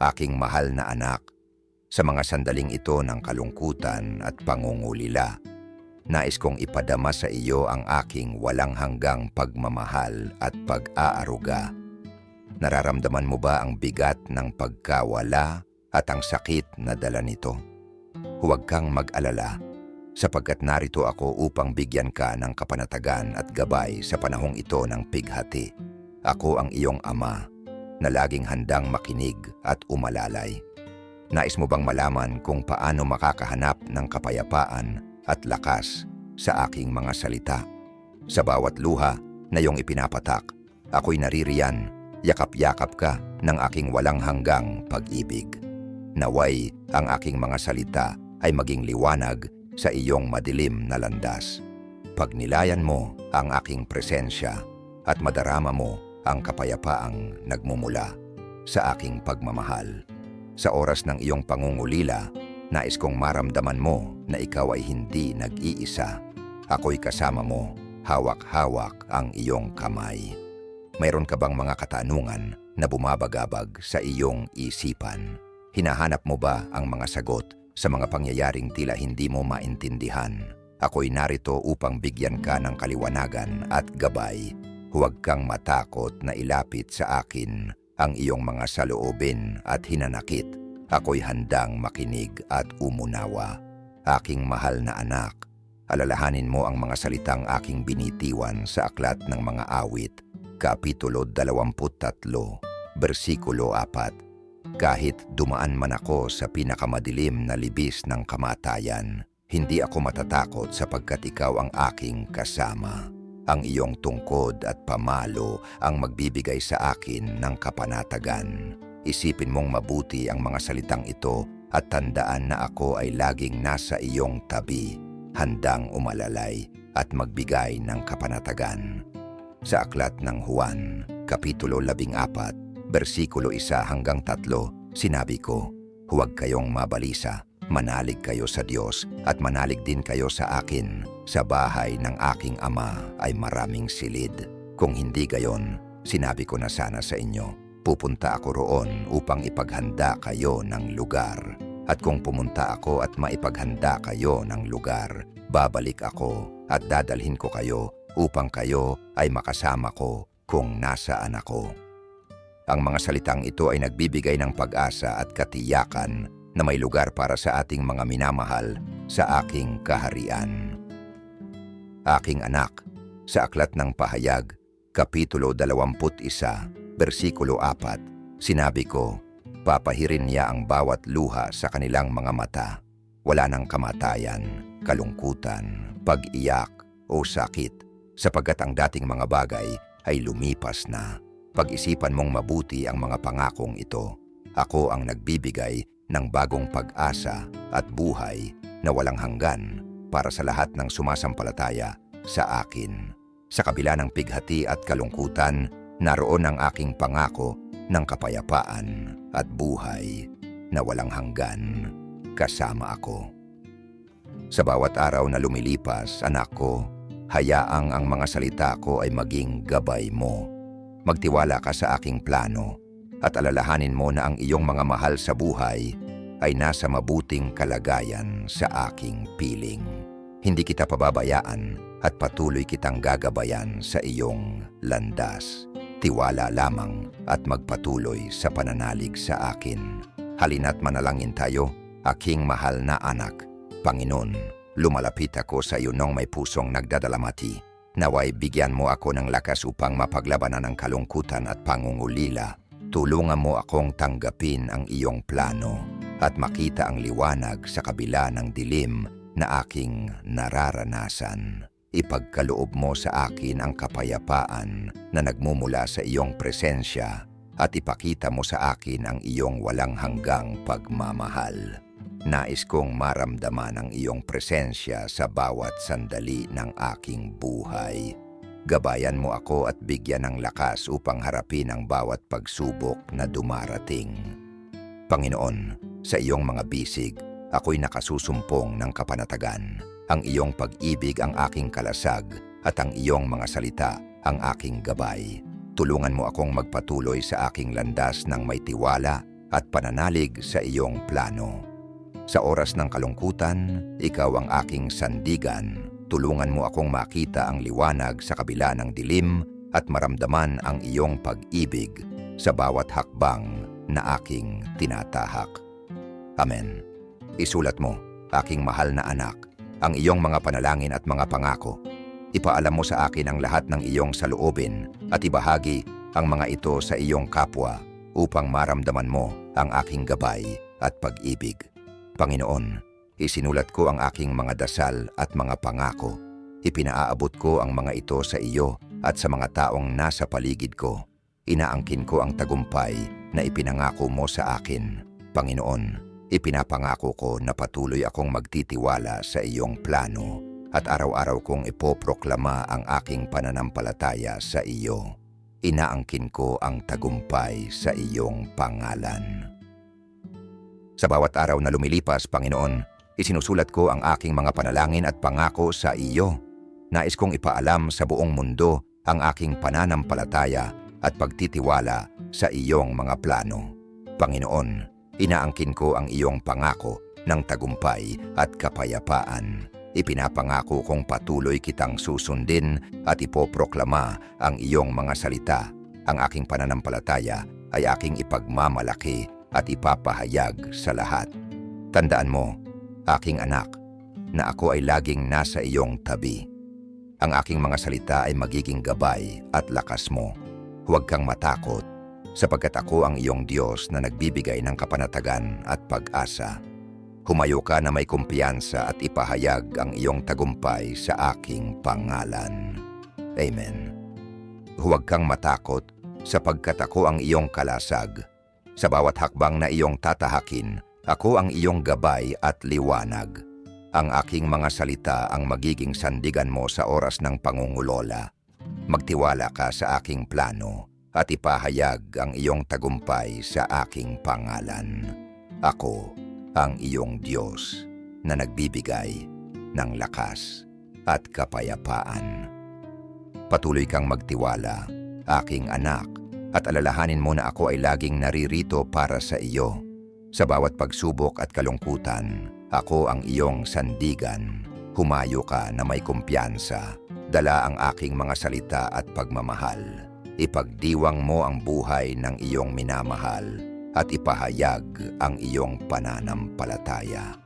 aking mahal na anak, sa mga sandaling ito ng kalungkutan at pangungulila, nais kong ipadama sa iyo ang aking walang hanggang pagmamahal at pag-aaruga. Nararamdaman mo ba ang bigat ng pagkawala at ang sakit na dala nito? Huwag kang mag-alala, sapagkat narito ako upang bigyan ka ng kapanatagan at gabay sa panahong ito ng pighati. Ako ang iyong ama, na laging handang makinig at umalalay. Nais mo bang malaman kung paano makakahanap ng kapayapaan at lakas sa aking mga salita? Sa bawat luha na iyong ipinapatak, ako'y naririyan, yakap-yakap ka ng aking walang hanggang pag-ibig. Naway ang aking mga salita ay maging liwanag sa iyong madilim na landas. Pagnilayan mo ang aking presensya at madarama mo ang kapayapaang nagmumula sa aking pagmamahal. Sa oras ng iyong pangungulila, nais kong maramdaman mo na ikaw ay hindi nag-iisa. Ako'y kasama mo, hawak-hawak ang iyong kamay. Mayroon ka bang mga katanungan na bumabagabag sa iyong isipan? Hinahanap mo ba ang mga sagot sa mga pangyayaring tila hindi mo maintindihan? Ako'y narito upang bigyan ka ng kaliwanagan at gabay Huwag kang matakot na ilapit sa akin ang iyong mga saloobin at hinanakit. Ako'y handang makinig at umunawa. Aking mahal na anak, alalahanin mo ang mga salitang aking binitiwan sa aklat ng mga awit, Kapitulo 23, versikulo 4. Kahit dumaan man ako sa pinakamadilim na libis ng kamatayan, hindi ako matatakot sapagkat ikaw ang aking kasama. Ang iyong tungkod at pamalo ang magbibigay sa akin ng kapanatagan. Isipin mong mabuti ang mga salitang ito at tandaan na ako ay laging nasa iyong tabi, handang umalalay at magbigay ng kapanatagan. Sa aklat ng Juan, Kapitulo 14, versikulo 1 hanggang 3, sinabi ko, Huwag kayong mabalisa, manalig kayo sa Diyos at manalig din kayo sa akin sa bahay ng aking ama ay maraming silid. Kung hindi gayon, sinabi ko na sana sa inyo, pupunta ako roon upang ipaghanda kayo ng lugar. At kung pumunta ako at maipaghanda kayo ng lugar, babalik ako at dadalhin ko kayo upang kayo ay makasama ko kung nasaan ako. Ang mga salitang ito ay nagbibigay ng pag-asa at katiyakan na may lugar para sa ating mga minamahal sa aking kaharian. Aking anak, sa Aklat ng Pahayag, Kapitulo 21, versikulo 4, sinabi ko, papahirin niya ang bawat luha sa kanilang mga mata. Wala nang kamatayan, kalungkutan, pag-iyak o sakit, sapagkat ang dating mga bagay ay lumipas na. Pag-isipan mong mabuti ang mga pangakong ito. Ako ang nagbibigay ng bagong pag-asa at buhay na walang hanggan para sa lahat ng sumasampalataya sa akin. Sa kabila ng pighati at kalungkutan, naroon ang aking pangako ng kapayapaan at buhay na walang hanggan kasama ako. Sa bawat araw na lumilipas, anak ko, hayaang ang mga salita ko ay maging gabay mo. Magtiwala ka sa aking plano at alalahanin mo na ang iyong mga mahal sa buhay ay nasa mabuting kalagayan sa aking piling. Hindi kita pababayaan at patuloy kitang gagabayan sa iyong landas. Tiwala lamang at magpatuloy sa pananalig sa akin. Halina't manalangin tayo, aking mahal na anak. Panginoon, lumalapit ako sa iyo nang may pusong nagdadalamati. Naway bigyan mo ako ng lakas upang mapaglabanan ang kalungkutan at pangungulila. Tulungan mo akong tanggapin ang iyong plano at makita ang liwanag sa kabila ng dilim na aking nararanasan. Ipagkaloob mo sa akin ang kapayapaan na nagmumula sa iyong presensya at ipakita mo sa akin ang iyong walang hanggang pagmamahal. Nais kong maramdaman ang iyong presensya sa bawat sandali ng aking buhay. Gabayan mo ako at bigyan ng lakas upang harapin ang bawat pagsubok na dumarating. Panginoon, sa iyong mga bisig, ako'y nakasusumpong ng kapanatagan. Ang iyong pag-ibig ang aking kalasag at ang iyong mga salita ang aking gabay. Tulungan mo akong magpatuloy sa aking landas ng may tiwala at pananalig sa iyong plano. Sa oras ng kalungkutan, ikaw ang aking sandigan. Tulungan mo akong makita ang liwanag sa kabila ng dilim at maramdaman ang iyong pag-ibig sa bawat hakbang na aking tinatahak. Amen. Isulat mo, aking mahal na anak, ang iyong mga panalangin at mga pangako. Ipaalam mo sa akin ang lahat ng iyong saloobin at ibahagi ang mga ito sa iyong kapwa upang maramdaman mo ang aking gabay at pag-ibig. Panginoon, isinulat ko ang aking mga dasal at mga pangako. Ipinaaabot ko ang mga ito sa iyo at sa mga taong nasa paligid ko. Inaangkin ko ang tagumpay na ipinangako mo sa akin. Panginoon, ipinapangako ko na patuloy akong magtitiwala sa iyong plano at araw-araw kong ipoproklama ang aking pananampalataya sa iyo. Inaangkin ko ang tagumpay sa iyong pangalan. Sa bawat araw na lumilipas, Panginoon, isinusulat ko ang aking mga panalangin at pangako sa iyo. Nais kong ipaalam sa buong mundo ang aking pananampalataya at pagtitiwala sa iyong mga plano. Panginoon, inaangkin ko ang iyong pangako ng tagumpay at kapayapaan. Ipinapangako kong patuloy kitang susundin at ipoproklama ang iyong mga salita. Ang aking pananampalataya ay aking ipagmamalaki at ipapahayag sa lahat. Tandaan mo, aking anak, na ako ay laging nasa iyong tabi. Ang aking mga salita ay magiging gabay at lakas mo. Huwag kang matakot, sapagkat ako ang iyong Diyos na nagbibigay ng kapanatagan at pag-asa. Humayo ka na may kumpiyansa at ipahayag ang iyong tagumpay sa aking pangalan. Amen. Huwag kang matakot, sapagkat ako ang iyong kalasag. Sa bawat hakbang na iyong tatahakin, ako ang iyong gabay at liwanag. Ang aking mga salita ang magiging sandigan mo sa oras ng pangungulola. Magtiwala ka sa aking plano at ipahayag ang iyong tagumpay sa aking pangalan. Ako ang iyong Diyos na nagbibigay ng lakas at kapayapaan. Patuloy kang magtiwala, aking anak, at alalahanin mo na ako ay laging naririto para sa iyo. Sa bawat pagsubok at kalungkutan, ako ang iyong sandigan. Humayo ka na may kumpiyansa. Dala ang aking mga salita at pagmamahal. Ipagdiwang mo ang buhay ng iyong minamahal at ipahayag ang iyong pananampalataya.